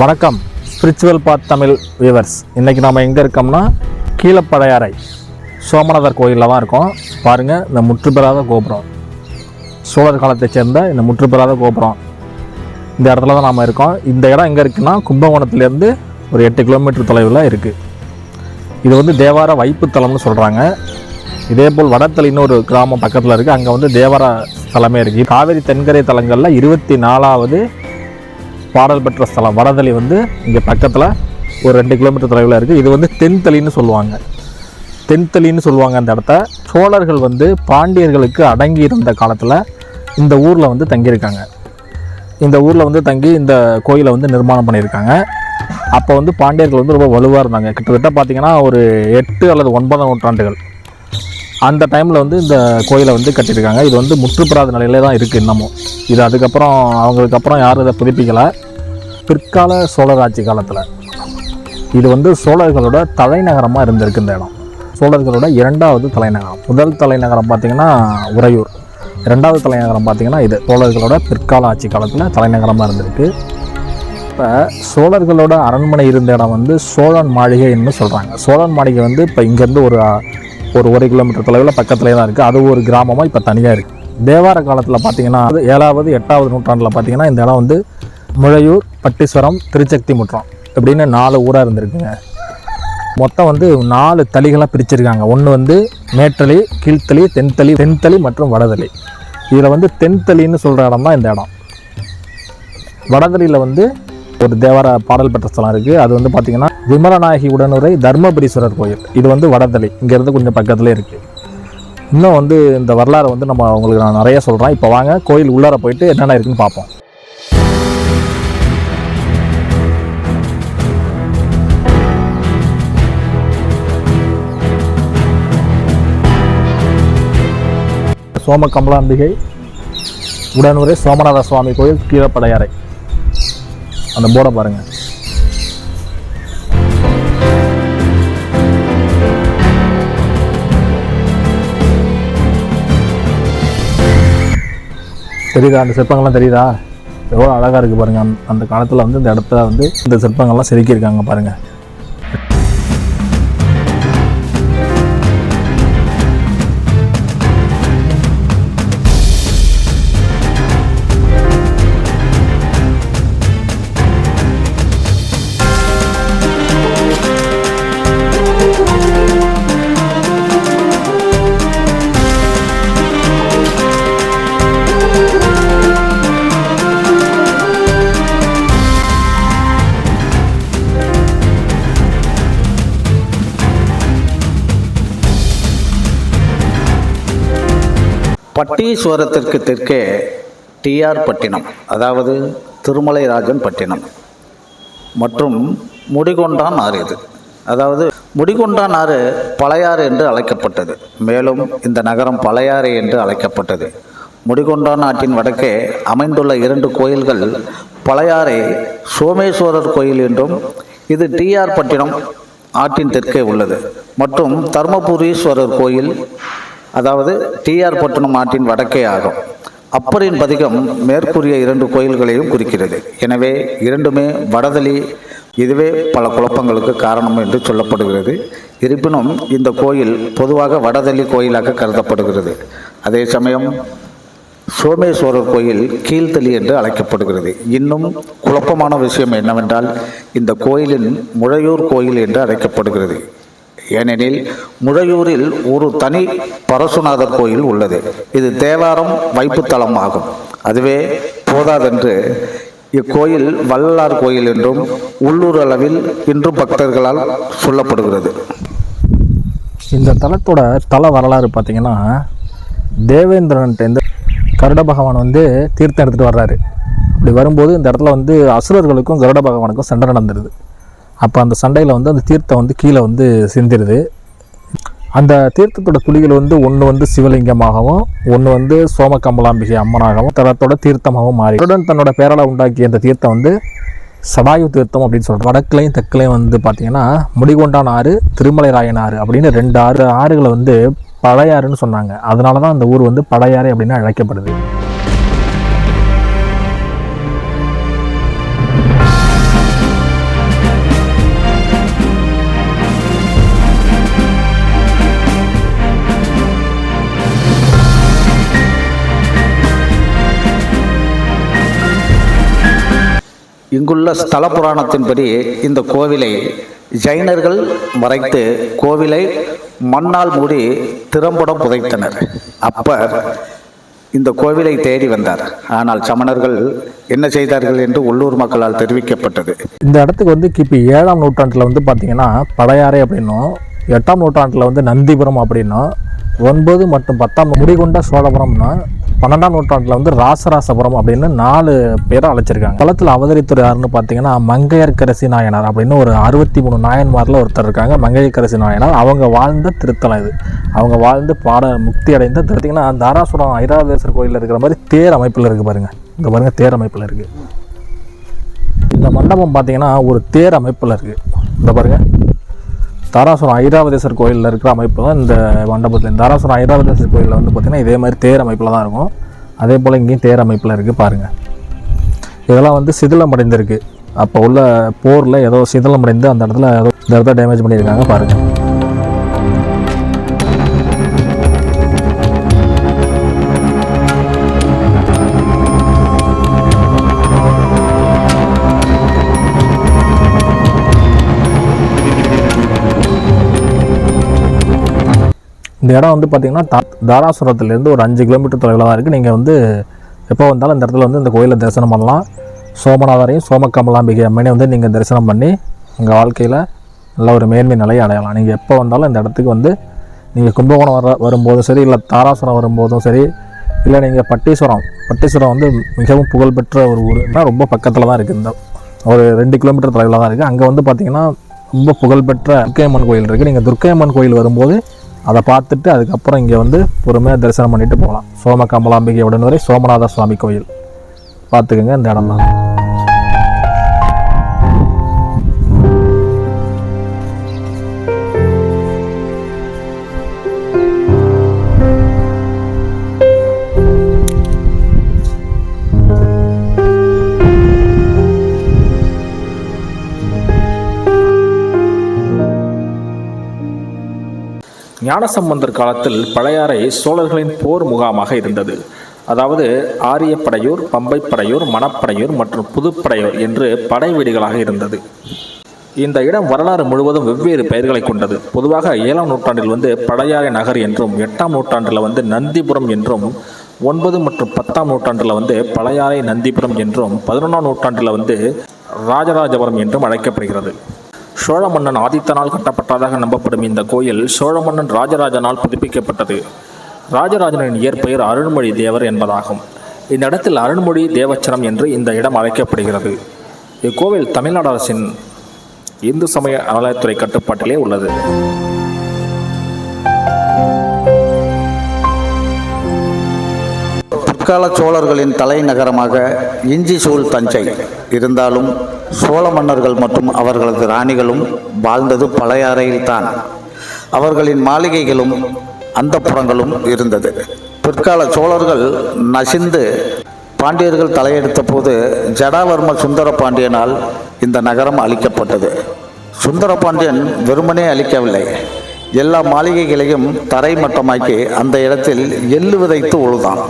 வணக்கம். ஸ்பிரிச்சுவல் பாத் தமிழ் வியூவர்ஸ் இன்றைக்கி நம்ம எங்கே இருக்கோம்னா கீழப்பழையாறை சோமநாதர் கோயிலில் தான் இருக்கோம். பாருங்கள் இந்த முற்றுப்பெறாத கோபுரம். சோழர் காலத்தை சேர்ந்த இந்த முற்றுப்பெறாத கோபுரம். இந்த இடத்துல தான் நாம் இருக்கோம். இந்த இடம் எங்கே இருக்குன்னா கும்பகோணத்துலேருந்து ஒரு எட்டு கிலோமீட்டர் தொலைவில் இருக்குது இது வந்து தேவார வைப்புத்தலம்னு சொல்கிறாங்க இதே போல் வடத்தலின்னு ஒரு கிராமம் பக்கத்தில் இருக்குது அங்கே வந்து தேவார ஸ்தலமே இருக்குது காவேரி தென்கரை தலங்களில் இருபத்தி நாலாவது பாடல் பெற்ற ஸ்தலம் வடதளி வந்து இங்கே பக்கத்தில் ஒரு ரெண்டு கிலோமீட்டர் தொலைவில் இருக்குது இது வந்து தென்தளின்னு சொல்லுவாங்க. தென்தளின்னு சொல்லுவாங்க அந்த இடத்த. சோழர்கள் வந்து பாண்டியர்களுக்கு அடங்கி இருந்த காலத்தில் இந்த ஊரில் வந்து தங்கியிருக்காங்க. இந்த ஊரில் வந்து தங்கி இந்த கோயிலை வந்து நிர்மாணம் பண்ணியிருக்காங்க. அப்போ வந்து பாண்டியர்கள் வந்து ரொம்ப வலுவாக இருந்தாங்க. கிட்டத்தட்ட பார்த்திங்கன்னா ஒரு எட்டு அல்லது ஒன்பதாம் நூற்றாண்டுகள். அந்த டைமில் வந்து இந்த கோயிலை வந்து கட்டியிருக்காங்க. இது வந்து முற்றுப்பெறாத நிலையிலே தான் இருக்குது இன்னமும். இது அதுக்கப்புறம் அவங்களுக்கு அப்புறம் யாரும் இதை புதுப்பிக்கலை. பிற்கால சோழர் ஆட்சி காலத்தில் இது வந்து சோழர்களோட தலைநகரமாக இருந்திருக்கு இந்த இடம். சோழர்களோட இரண்டாவது தலைநகரம். முதல் தலைநகரம் பார்த்திங்கன்னா உறையூர். ரெண்டாவது தலைநகரம் பார்த்திங்கன்னா இது. சோழர்களோட பிற்கால ஆட்சி காலத்தில் தலைநகரமாக இருந்திருக்கு. இப்போ சோழர்களோட அரண்மனை இருந்த இடம் வந்து சோழன் மாளிகைன்னு சொல்கிறாங்க சோழன் மாளிகை வந்து இப்போ இங்கேருந்து ஒரு ஒரு ஒரு கிலோமீட்டர் தொலைவில் பக்கத்துலேயே தான் இருக்குது அது ஒரு கிராமமாக இப்போ தனியாக இருக்குது தேவார காலத்தில் பார்த்தீங்கன்னா அது ஏழாவது எட்டாவது நூற்றாண்டில் பார்த்தீங்கன்னா இந்த இடம் வந்து முழையூர் பட்டீஸ்வரம் திருச்சக்தி முற்றம் இப்படின்னு நாலு ஊராக இருந்திருக்குங்க. மொத்தம் வந்து நாலு தளிகளாக பிரிச்சிருக்காங்க. ஒன்று வந்து மேட்டலி கீழ்த்தளி தென்தளி தென்தளி மற்றும் வடதளி. இதில் வந்து தென்தளின்னு சொல்கிற இடம் தான் இந்த இடம். வடதளியில் வந்து ஒரு தேவார பாடல் பெற்ற ஸ்தலம் இருக்குது அது வந்து பார்த்திங்கன்னா விமலநாயகி உடனுரை தர்மபுரீஸ்வரர் கோயில். இது வந்து வடதளி. இங்கேருந்து கொஞ்சம் பக்கத்துலேயே இருக்குது இன்னும் வந்து இந்த வரலாறை வந்து நம்ம உங்களுக்கு நான் நிறைய சொல்கிறேன் இப்போ வாங்க கோயில் உள்ளார போயிட்டு என்னென்ன இருக்குன்னு பார்ப்போம். சோம கமலாம்பிகை உடனுரை சோமநாத சுவாமி கோயில் கீழப்படையாறை. அந்த போர்டை பாருங்கள் தெரியுதா? அந்த சிற்பங்கள்லாம் தெரியுதா? எவ்வளோ அழகாக இருக்குது பாருங்கள் அந்த அந்த காலத்தில் வந்து இந்த இடத்துல வந்து இந்த சிற்பங்கள்லாம் செதுக்கியிருக்காங்க பாருங்கள் பட்டீஸ்வரத்திற்கு தெற்கே டிஆர் பட்டினம் அதாவது திருமலைராஜன் பட்டினம். மற்றும் முடிகொண்டான் ஆறு இது. அதாவது முடிகொண்டான் ஆறு பழையாறு என்று அழைக்கப்பட்டது. மேலும் இந்த நகரம் பழையாறு என்று அழைக்கப்பட்டது. முடிகொண்டான் ஆற்றின் வடக்கே அமைந்துள்ள இரண்டு கோயில்கள் பழையாறை சோமேஸ்வரர் கோயில் என்றும் இது டிஆர் பட்டினம் ஆற்றின் தெற்கே உள்ளது. மற்றும் தர்மபுரீஸ்வரர் கோயில் அதாவது டிஆர் பட்டணம் ஆற்றின் வடக்கே ஆகும். அப்பரின் பதிகம் மேற்கூறிய இரண்டு கோயில்களையும் குறிக்கிறது. எனவே இரண்டுமே வடதளி இதுவே பல குழப்பங்களுக்கு காரணம் என்று சொல்லப்படுகிறது. இருப்பினும் இந்த கோயில் பொதுவாக வடதளி கோயிலாக கருதப்படுகிறது. அதே சமயம் சோமேஸ்வரர் கோயில் கீழ்த்தளி என்று அழைக்கப்படுகிறது. இன்னும் குழப்பமான விஷயம் என்னவென்றால் இந்த கோயிலின் முழையூர் கோயில் என்று அழைக்கப்படுகிறது. ஏனெனில் முழையூரில் ஒரு தனி பரசுநாதர் கோயில் உள்ளது. இது தேவாரம் வைப்புத்தலம் ஆகும். அதுவே போதாதென்று இக்கோயில் வள்ளலார் கோயில் என்றும் உள்ளூர் அளவில் இன்று பக்தர்களால் சொல்லப்படுகிறது. இந்த தலத்தோட தல வரலாறு பார்த்தீங்கன்னா தேவேந்திரன்ட்டேருந்து கருட பகவான் வந்து தீர்த்தம் எடுத்துகிட்டு வர்றாரு. அப்படி வரும்போது இந்த இடத்துல வந்து அசுரர்களுக்கும் கருட பகவானுக்கும் சண்டை நடந்துருது. அப்போ அந்த சண்டையில் வந்து அந்த தீர்த்தம் வந்து கீழே வந்து சிந்திருது. அந்த தீர்த்தத்தோட துளிகள் வந்து ஒன்று வந்து சிவலிங்கமாகவும் ஒன்று வந்து சோமகமலாம்பிகை அம்மனாகவும் தரத்தோட தீர்த்தமாகவும் மாறி. தன்னோட பேரால் உண்டாக்கிய அந்த தீர்த்தம் வந்து சடாயு தீர்த்தம் அப்படின்னு சொல்கிறோம் வடக்குலையும் தெற்குலையும் வந்து பார்த்தீங்கன்னா முடிகொண்டான் ஆறு திருமலைராயன் ஆறு அப்படின்னு ரெண்டு ஆறு ஆறுகளை வந்து பழையாறுன்னு சொன்னாங்க. அதனால தான் அந்த ஊர் வந்து பழையாறு அப்படின்னு அழைக்கப்படுது. இங்குள்ள ஸ்தல புராணத்தின்படி இந்த கோவிலை ஜைனர்கள் மறைத்து கோவிலை மண்ணால் மூடி திறம்படம் புதைத்தனர். அப்பர் இந்த கோவிலை தேடி வந்தார். ஆனால் சமணர்கள் என்ன செய்தார்கள் என்று உள்ளூர் மக்களால் தெரிவிக்கப்பட்டது. இந்த இடத்துக்கு வந்து கிபி ஏழாம் நூற்றாண்டில் வந்து பார்த்தீங்கன்னா பழையாறை அப்படின்னும் எட்டாம் நூற்றாண்டில் வந்து நந்திபுரம் அப்படின்னும் ஒன்பது மற்றும் பத்தாம் முடிகொண்ட சோழபுரம்னா பன்னெண்டாம் நூற்றாண்டில் வந்து ராசராசபுரம் அப்படின்னு நாலு பேரை அழைச்சிருக்காங்க. குளத்தில் அவதரித்துறை யாருன்னு பார்த்தீங்கன்னா மங்கையர்கரசி நாயனார் அப்படின்னு ஒரு அறுபத்தி மூணு நாயன்மாரில் ஒருத்தர் இருக்காங்க. மங்கையர்கரசி நாயனார். அவங்க வாழ்ந்த திருத்தலம் இது. அவங்க வாழ்ந்து பாட முக்தி அடைந்த பார்த்தீங்கன்னா தாராசுரம் ஐராவதேஸ்வரர் கோயிலில் இருக்கிற மாதிரி தேர் அமைப்பில் இருக்குது பாருங்க. இந்த பாருங்கள் தேர் அமைப்பில் இருக்குது இந்த மண்டபம் பார்த்தீங்கன்னா ஒரு தேர் அமைப்பில் இருக்குது இந்த பாருங்க. தாராசுரம் ஐராவதேசர் கோயிலில் இருக்கிற அமைப்பு தான் இந்த மண்டபத்தில் தாராசுரம் ஐராவதேசர் கோயிலில் வந்து பார்த்திங்கன்னா இதே மாதிரி தேர் அமைப்பில் தான் இருக்கும். அதே போல் இங்கேயும் தேர் அமைப்பில் இருக்குது பாருங்கள் இதெல்லாம் வந்து சிதிலம் அடைந்திருக்கு. அப்போ உள்ள போரில் ஏதோ சிதிலம் அடைந்து அந்த இடத்துல ஏதோ இந்த இடத்த டேமேஜ் பண்ணியிருக்காங்க பாருங்கள் இந்த இடம் வந்து பார்த்திங்கன்னா தா தாராசுரத்துலேருந்து ஒரு அஞ்சு கிலோமீட்டர் தொலைவில் தான் இருக்குது நீங்கள் வந்து எப்போ வந்தாலும் இந்த இடத்துல வந்து இந்த கோயிலை தரிசனம் பண்ணலாம். சோமநாதரையும் சோமக்கமலாம்பிகை அம்மனை வந்து நீங்கள் தரிசனம் பண்ணி உங்கள் வாழ்க்கையில் நல்ல ஒரு மேன்மை நிலையை அடையலாம். நீங்கள் எப்போ வந்தாலும் இந்த இடத்துக்கு வந்து நீங்கள் கும்பகோணம் வர வரும்போதும் சரி இல்லை தாராசுரம் வரும்போதும் சரி இல்லை நீங்கள் பட்டீஸ்வரம் பட்டீஸ்வரம் வந்து மிகவும் புகழ்பெற்ற ஒரு ஊர்னா ரொம்ப பக்கத்தில் தான் இருக்குது இந்த ஒரு ரெண்டு கிலோமீட்டர் தொலைவில் தான் இருக்குது அங்கே வந்து பார்த்திங்கன்னா ரொம்ப புகழ்பெற்ற துர்க்கையம்மன் கோயில் இருக்குது நீங்கள் துர்க்கையம்மன் கோயில் வரும்போது அதை பார்த்துட்டு அதுக்கப்புறம் இங்கே வந்து பொறுமையாக தரிசனம் பண்ணிட்டு போகலாம். சோம கமலாம்பிகை உடனே சோமநாத சுவாமி கோயில். பார்த்துக்குங்க இந்த இடம்லாம் ஞானசம்பந்தர் காலத்தில் பழையாறை சோழர்களின் போர் முகாமாக இருந்தது. அதாவது ஆரியப்படையூர் பம்பைப்படையூர் மணப்படையூர் மற்றும் புதுப்படையூர் என்று படை வீடுகளாக இருந்தது. இந்த இடம் வரலாறு முழுவதும் வெவ்வேறு பெயர்களை கொண்டது. பொதுவாக ஏழாம் நூற்றாண்டில் வந்து பழையாறை நகர் என்றும் எட்டாம் நூற்றாண்டில் வந்து நந்திபுரம் என்றும் ஒன்பது மற்றும் பத்தாம் நூற்றாண்டில் வந்து பழையாறை நந்திபுரம் என்றும் பதினொன்றாம் நூற்றாண்டில் வந்து ராஜராஜபுரம் என்றும் அழைக்கப்படுகிறது. சோழ மன்னன் ஆதித்தனால் கட்டப்பட்டதாக நம்பப்படும் இந்த கோயில் சோழ மன்னன் ராஜராஜனால் புதுப்பிக்கப்பட்டது. ராஜராஜனின் இயற்பெயர் அருண்மொழி தேவர் என்பதாகும். இந்த இடத்தில் அருண்மொழி தேவச்சரம் என்று இந்த இடம் அழைக்கப்படுகிறது. இக்கோவில் தமிழ்நாடு அரசின் இந்து சமய அறநிலையத்துறை கட்டுப்பாட்டிலே உள்ளது. பிற்கால சோழர்களின் தலைநகரமாக இஞ்சி சூழ் தஞ்சை இருந்தாலும் சோழ மன்னர்கள் மற்றும் அவர்களது ராணிகளும் வாழ்ந்தது பழையாறையில்தான் அவர்களின் மாளிகைகளும் அந்தப்புறங்களும் இருந்தது. பிற்கால சோழர்கள் நசிந்து பாண்டியர்கள் தலையெடுத்த போது ஜடாவர்ம சுந்தர பாண்டியனால் இந்த நகரம் அழிக்கப்பட்டது. சுந்தர பாண்டியன் வெறுமனே அழிக்கவில்லை. எல்லா மாளிகைகளையும் தரை மட்டமாக்கி அந்த இடத்தில் எள்ளு விதைத்து உழுதான்.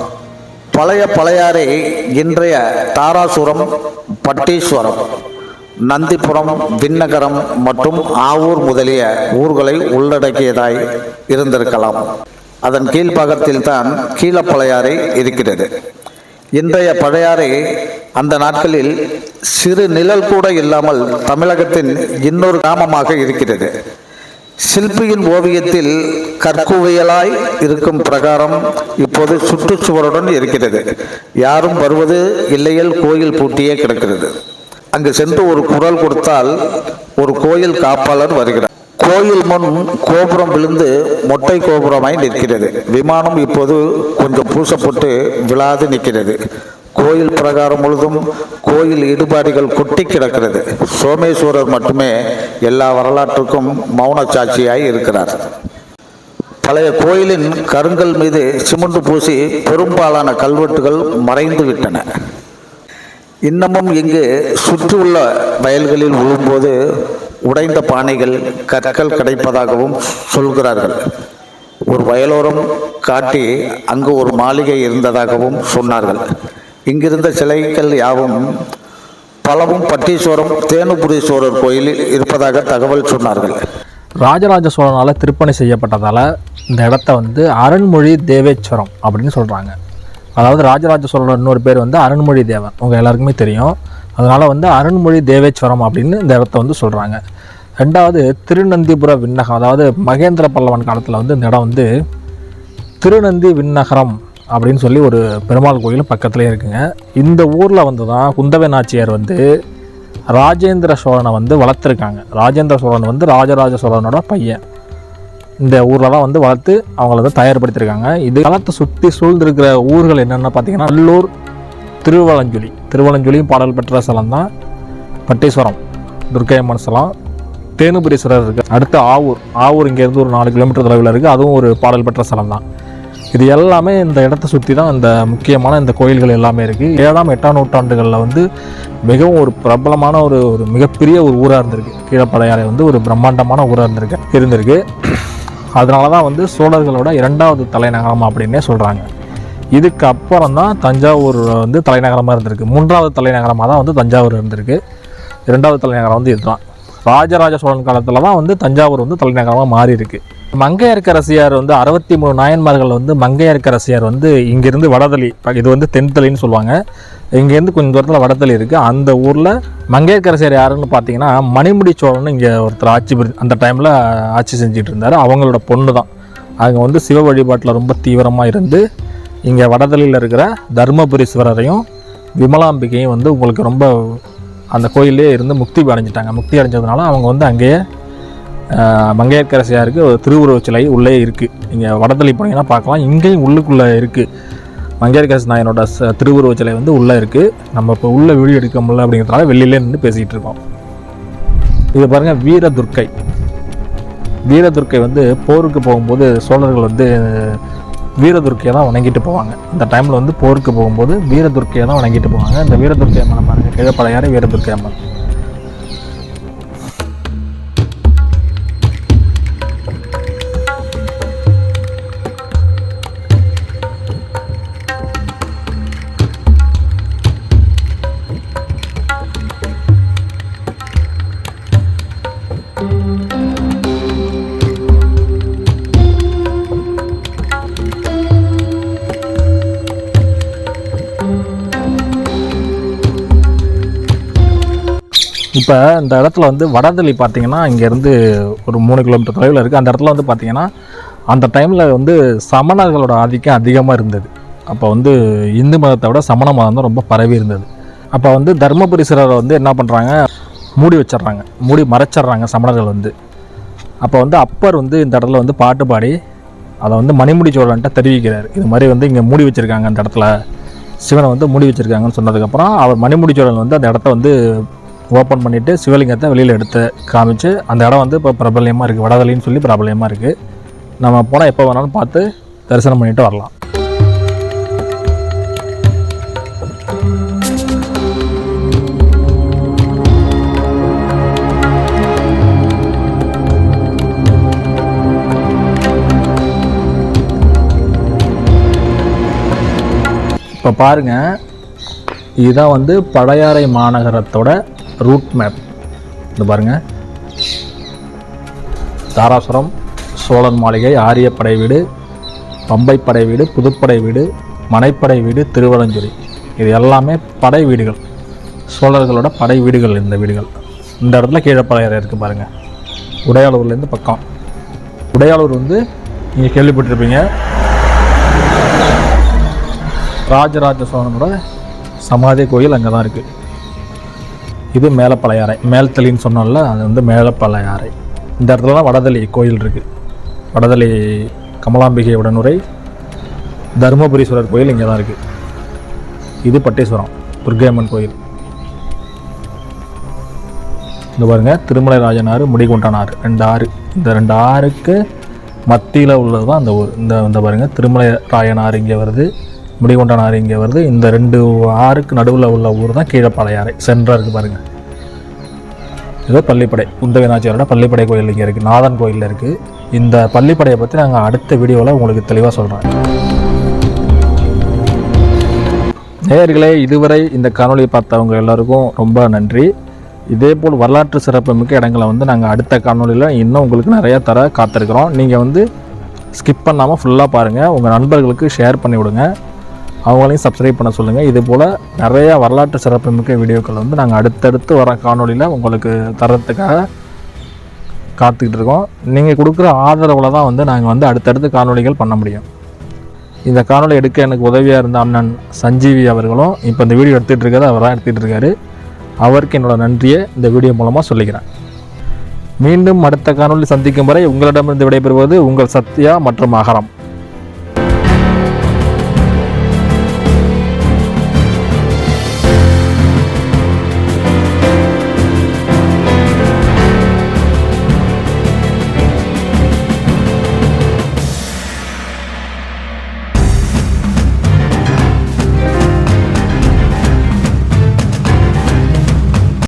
பழைய பழையாறை இன்றைய தாராசுரம் பட்டீஸ்வரம். நந்திபுரம் விண்ணகரம் மற்றும் ஆவூர் முதலிய ஊர்களை உள்ளடக்கியதாய் இருந்திருக்கலாம். அதன் கீழ்ப்பாகத்தில் தான் கீழப்பழையாறை இருக்கிறது. இன்றைய பழையாறை அந்த நாட்களில் சிறு நிழல் கூட இல்லாமல் தமிழகத்தின் இன்னொரு கிராமமாக இருக்கிறது. சிற்பியின் ஓவியத்தில் கற்குவியலாய் இருக்கும் பிரகாரம் இப்போது சுற்றுச்சுவருடன் இருக்கிறது. யாரும் வருவது இல்லையில் கோயில் பூட்டியே கிடக்கிறது. அங்கு சென்று ஒரு குரல் கொடுத்தால் ஒரு கோயில் காப்பாளர் வருகிறார். கோயில் முன் கோபுரம் விழுந்து மொட்டை கோபுரமாய் நிற்கிறது. விமானம் இப்போது கொஞ்சம் பூசப்பட்டு விழாது நிற்கிறது. கோயில் பிரகாரம் முழுதும் கோயில் இடுபாடுகள் கொட்டி கிடக்கிறது. சோமேஸ்வரர் மட்டுமே எல்லா வரலாற்றுக்கும் மௌன சாட்சியாய் இருக்கிறார். பழைய கோயிலின் கருங்கல் மீது சிமெண்ட் பூசி பெரும்பாலான கல்வெட்டுகள் மறைந்து விட்டன. இன்னமும் இங்கு சுற்றியுள்ள வயல்களில் விழும்போது உடைந்த பானைகள் கற்கள் கிடைப்பதாகவும் சொல்கிறார்கள். ஒரு வயலோரம் காட்டி அங்கு ஒரு மாளிகை இருந்ததாகவும் சொன்னார்கள். இங்கிருந்த சிலைகள் யாவும் பலவும் பட்டீஸ்வரம் தேனுபுரீஸ்வரர் கோயிலில் இருப்பதாக தகவல் சொன்னார்கள். ராஜராஜ சோழனால் திருப்பணி செய்யப்பட்டதால் இந்த இடத்த வந்து அருண்மொழி தேவேஸ்வரம் அப்படின்னு சொல்கிறாங்க அதாவது ராஜராஜ சோழனோட இன்னொரு பேர் வந்து அருண்மொழி தேவன் உங்கள் எல்லாருக்குமே தெரியும். அதனால் வந்து அருண்மொழி தேவேஸ்வரம் அப்படின்னு இந்த இடத்த வந்து சொல்கிறாங்க ரெண்டாவது திருநந்திபுர விண்ணகம். அதாவது மகேந்திர பல்லவன் காலத்தில் வந்து இந்த இடம் வந்து திருநந்தி விண்ணகரம் அப்படின்னு சொல்லி ஒரு பெருமாள் கோயில் பக்கத்துலேயே இருக்குங்க. இந்த ஊரில் வந்து தான் குந்தவை நாச்சியார் வந்து ராஜேந்திர சோழனை வந்து வளர்த்துருக்காங்க. ராஜேந்திர சோழன் வந்து ராஜராஜ சோழனோட பையன். இந்த ஊரில் தான் வந்து வளர்த்து அவங்கள வந்து தயார்படுத்தியிருக்காங்க இது களத்தை சுற்றி சூழ்ந்திருக்கிற ஊர்கள் என்னென்ன பார்த்தீங்கன்னா நல்லூர் திருவலஞ்சுழி திருவலஞ்சுழியும் பாடல் பெற்ற ஸ்தலம் தான் பட்டீஸ்வரம் துர்க்கையம்மன் ஸ்தலம். தேனுபுரீஸ்வரர் இருக்குது அடுத்து ஆவூர். ஆவூர் இங்கேருந்து ஒரு நாலு கிலோமீட்டர் தொலைவில் இருக்குது அதுவும் ஒரு பாடல் பெற்ற ஸ்தலம் தான். இது எல்லாமே இந்த இடத்த சுற்றி தான் இந்த முக்கியமான இந்த கோயில்கள் எல்லாமே இருக்குது ஏழாம் எட்டாம் நூற்றாண்டுகளில் வந்து மிகவும் ஒரு பிரபலமான ஒரு ஒரு மிகப்பெரிய ஒரு ஊராக இருந்திருக்கு. கீழப்படையாறை வந்து ஒரு பிரம்மாண்டமான ஊராக இருந்திருக்கு இருந்திருக்கு. அதனால தான் வந்து சோழர்களோட இரண்டாவது தலைநகரம் அப்படின்னே சொல்கிறாங்க இதுக்கு அப்புறம் தான் தஞ்சாவூர் வந்து தலைநகரமாக இருந்திருக்கு. மூன்றாவது தலைநகரமாக தான் வந்து தஞ்சாவூர் இருந்திருக்கு. இரண்டாவது தலைநகரம் வந்து இதுதான். ராஜராஜ சோழன் காலத்தில் தான் வந்து தஞ்சாவூர் வந்து தலைநகரமாக மாறி இருக்குது மங்கையர்க்கரசியார் வந்து அறுபத்தி மூணு நாயன்மார்கள் வந்து மங்கையர்க்கரசியார் வந்து இங்கேருந்து வடதளி இது வந்து தென்தளின்னு சொல்லுவாங்க. இங்கேருந்து கொஞ்சம் தூரத்தில் வடதளி இருக்குது அந்த ஊரில் மங்கையர்க்கரசியார் யாருன்னு பார்த்தீங்கன்னா மணிமுடி சோழன் இங்கே ஒருத்தர் ஆட்சி புரி அந்த டைமில் ஆட்சி செஞ்சுட்டு இருந்தார் அவங்களோட பொண்ணு தான் அவங்க வந்து சிவ வழிபாட்டில் ரொம்ப தீவிரமாக இருந்து இங்கே வடதளியில் இருக்கிற தர்மபுரீஸ்வரரையும் விமலாம்பிகையும் வந்து உங்களுக்கு ரொம்ப அந்த கோயிலே இருந்து முக்தி அடைஞ்சிட்டாங்க. முக்தி அடைஞ்சதுனால அவங்க வந்து அங்கேயே மங்கையர்க்கரசியாருக்கு ஒரு திருவுருவச் சிலை உள்ளே இருக்குது இங்கே வடதளி போனீங்கன்னா பார்க்கலாம். இங்கேயும் உள்ளுக்குள்ளே இருக்குது மங்கையர்க்கரசி நாயனோட ச- திருவுருவச் சிலை வந்து உள்ளே இருக்குது நம்ம இப்போ உள்ளே வீடியோ எடுக்க முடியல அப்படிங்கிறதுனால வெளியிலே நின்று பேசிகிட்டு இருக்கோம். இது பாருங்கள் வீரதுர்க்கை. வீரதுர்க்கை வந்து போருக்கு போகும்போது சோழர்கள் வந்து வீரதுர்க்கையை தான் வணங்கிட்டு போவாங்க. இந்த டைமில் வந்து போருக்கு போகும்போது வீரதுர்க்கையை தான் வணங்கிட்டு போவாங்க. இந்த வீரதுர்க்கை அம்மனை பாருங்கள் கிழப்படையாறு வீரதுர்க்கை அம்மன். இப்போ இந்த இடத்துல வந்து வடதளி பார்த்தீங்கன்னா இங்கேருந்து ஒரு மூணு கிலோமீட்டர் தொலைவில் இருக்குது அந்த இடத்துல வந்து பார்த்தீங்கன்னா அந்த டைமில் வந்து சமணர்களோட ஆதிக்கம் அதிகமாக இருந்தது. அப்போ வந்து இந்து மதத்தை விட சமண மதம் தான் ரொம்ப பரவி இருந்தது. அப்போ வந்து தர்மபுரி சிலரை வந்து என்ன பண்ணுறாங்க மூடி வச்சிடுறாங்க. மூடி மறைச்சிட்றாங்க சமணர்கள் வந்து. அப்போ வந்து அப்பர் வந்து இந்த இடத்துல வந்து பாட்டு பாடி அதை வந்து மணிமுடி சோழன்ட்ட தெரிவிக்கிறார். இது மாதிரி வந்து இங்கே மூடி வச்சுருக்காங்க அந்த இடத்துல. சிவனை வந்து மூடி வச்சுருக்காங்கன்னு சொன்னதுக்கப்புறம் அவர் மணிமுடி சோழன் வந்து அந்த இடத்த வந்து ஓப்பன் பண்ணிவிட்டு சிவலிங்கத்தை வெளியில் எடுத்து காமிச்சு அந்த இடம் வந்து இப்போ பிரபல்யமாக இருக்குது வடதலின்னு சொல்லி பிரபல்யமாக இருக்குது நம்ம போனால் எப்போ வேணாலும் பார்த்து தரிசனம் பண்ணிட்டு வரலாம். இப்போ பாருங்கள் இதுதான் வந்து பழையாறை மாநகரத்தோட ரூட் மேப் இது பாருங்கள் தாராசுரம் சோழன் மாளிகை ஆரியப்படை வீடு பம்பை படை வீடு புதுப்படை வீடு மனைப்படை வீடு திருவலஞ்சுரி இது எல்லாமே படை வீடுகள். சோழர்களோட படை வீடுகள் இந்த வீடுகள். இந்த இடத்துல கீழப்பழையாறை இருக்குது பாருங்கள் உடையாளூர்லேருந்து பக்கம். உடையாளூர் வந்து நீங்கள் கேள்விப்பட்டிருப்பீங்க. ராஜராஜ சோழனோட சமாதி கோயில் அங்கே தான் இருக்குது இது மேலப்பழையாறை மேல்தளின்னு சொன்னோம்ல அது வந்து மேலப்பழையாறை இந்த இடத்துல தான் வடதளி கோயில் இருக்குது வடதளி கமலாம்பிகை உடனுரை தருமபுரீஸ்வரர் கோயில் இங்கே தான் இருக்குது இது பட்டேஸ்வரம் துர்கையம்மன் கோயில். இந்த பாருங்க திருமலை ராஜனாறு முடிகுண்டனாறு. ரெண்டு ஆறு. இந்த ரெண்டு ஆறுக்கு மத்தியில் உள்ளது தான் அந்த ஊர். இந்த இந்த பாருங்கள் திருமலை ராயனார் இங்கே வருது. முடிகுண்டனாறு இங்கே வருது. இந்த ரெண்டு ஆறுக்கு நடுவில் உள்ள ஊர் தான் கீழப்பாளையாறை சென்றாக இருக்குது பாருங்க. இது பள்ளிப்படை. குந்தவிநாச்சியாரோட பள்ளிப்படை கோயில் இங்கே இருக்குது நாதன் கோயிலில் இருக்குது இந்த பள்ளிப்படையை பற்றி நாங்கள் அடுத்த வீடியோவில் உங்களுக்கு தெளிவாக சொல்கிறேன் நேயர்களே இதுவரை இந்த காணொலியை பார்த்தவங்க எல்லாருக்கும் ரொம்ப நன்றி. இதே போல் வரலாற்று சிறப்புமிக்க இடங்களை வந்து நாங்கள் அடுத்த காணொலியில் இன்னும் உங்களுக்கு நிறையா தர காத்திருக்கிறோம். நீங்கள் வந்து ஸ்கிப் பண்ணாமல் ஃபுல்லாக பாருங்கள் உங்கள் நண்பர்களுக்கு ஷேர் பண்ணி விடுங்க. அவங்களையும் சப்ஸ்கிரைப் பண்ண சொல்லுங்கள் இது போல் நிறையா வரலாற்று சிறப்புமிக்க வீடியோக்கள் வந்து நாங்கள் அடுத்தடுத்து வர காணொளியில் உங்களுக்கு தரத்துக்காக காத்துக்கிட்டு இருக்கோம். நீங்கள் கொடுக்குற ஆதரவில் தான் வந்து நாங்கள் வந்து அடுத்தடுத்து காணொளிகள் பண்ண முடியும். இந்த காணொலி எடுக்க எனக்கு உதவியாக இருந்த அண்ணன் சஞ்சீவி அவர்களும் இப்போ இந்த வீடியோ எடுத்துகிட்டு இருக்காரு அவர் தான் எடுத்துகிட்டு இருக்காரு. அவருக்கு என்னோடய நன்றியை இந்த வீடியோ மூலமாக சொல்லிக்கிறேன். மீண்டும் அடுத்த காணொளி சந்திக்கும் வரை உங்களிடமிருந்து விடைபெறுவது உங்கள் சத்யா மற்றும் அகரம்.